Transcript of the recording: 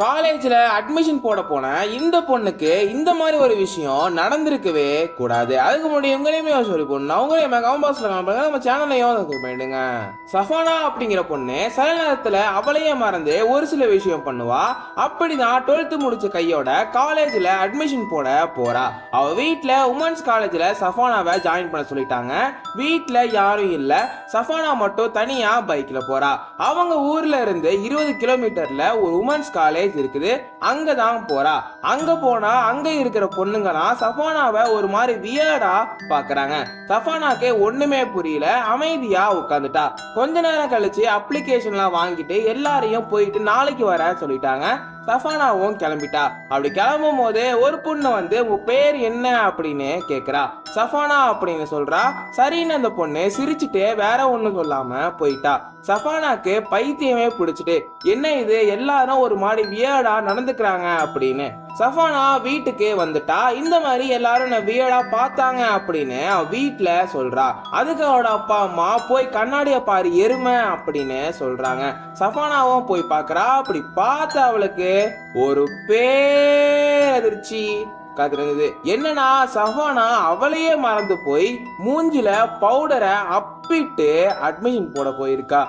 காலேஜில் அட்மிஷன் போட போன இந்த பொண்ணுக்கு இந்த மாதிரி ஒரு விஷயம் நடந்திருக்கவே கூடாது. அதுக்கு முன்னாடி உங்களையுமே சொல்லி போடணும் அவங்களையும் கவன் பாக்ஸ்ல comment நம்ம சேனல்லையும் பண்ணிடுங்க சஃபானா அப்படிங்கிற பொண்ணு சில நேரத்தில் அவளையே மறந்து ஒரு சில விஷயம் பண்ணுவா. அப்படிதான் டுவெல்த்து முடிச்ச கையோட காலேஜில் அட்மிஷன் போட போறா. அவ வீட்டில் உமன்ஸ் காலேஜில் சஃபானாவை ஜாயின் பண்ண சொல்லிட்டாங்க. வீட்டில் யாரும் இல்லை. சஃபானா மட்டும் தனியாக பைக்கில் போறா. அவங்க ஊர்ல இருந்து இருபது கிலோமீட்டர்ல ஒரு உமன்ஸ் காலேஜ் இருக்குது அங்கே தான் போகிறா அங்கே போனால் அங்கே இருக்கிற பொண்ணுங்கலாம் சஃபானாவை ஒரு மாதிரி வியர்டாக பார்க்குறாங்க சஃபானாக்கே ஒன்றுமே புரியல அமைதியாக உட்காந்துட்டா கொஞ்ச நேரம் கழிச்சு அப்ளிகேஷன்லாம் வாங்கிட்டு எல்லாரையும் போயிட்டு நாளைக்கு வர சொல்லிட்டாங்க. சஃபானாவும் கிளம்பிட்டா? அப்படி கிளம்பும் போது ஒரு பொண்ணு வந்து உன் பேர் என்ன? அப்படின்னு கேட்குறா சஃபானா அப்படின்னு சொல்றா. சரின்னு அந்த பொண்ணு சிரிச்சுட்டு வேற ஒன்றும் சொல்லாம போயிட்டா. சஃபானாக்கு பைத்தியமே பிடிச்சிட்டு என்ன இது? எல்லாரும் ஒரு மாதிரி வியர்டா நடந்துக்கிறாங்க அப்படின்னு சஃபானா வீட்டுக்கு வந்துட்டா இந்த மாதிரி எல்லாரும் நான் வியடா பார்த்தாங்க அப்படின்னு அவன் வீட்டில் சொல்றா. அதுக்கு அவட அப்பா அம்மா போய் கண்ணாடியை பாரு எருமை அப்படின்னு சொல்றாங்க. சஃபானாவும் போய் பார்க்கறா அப்படி பார்த்த அவளுக்கு ஒரு பேரதிர்ச்சி காத்திருந்தது என்னன்னா சஃபானா அவளையே மறந்து போய் மூஞ்சில பவுடரை அப்பிட்டு அட்மிஷன் போட போயிருக்கா.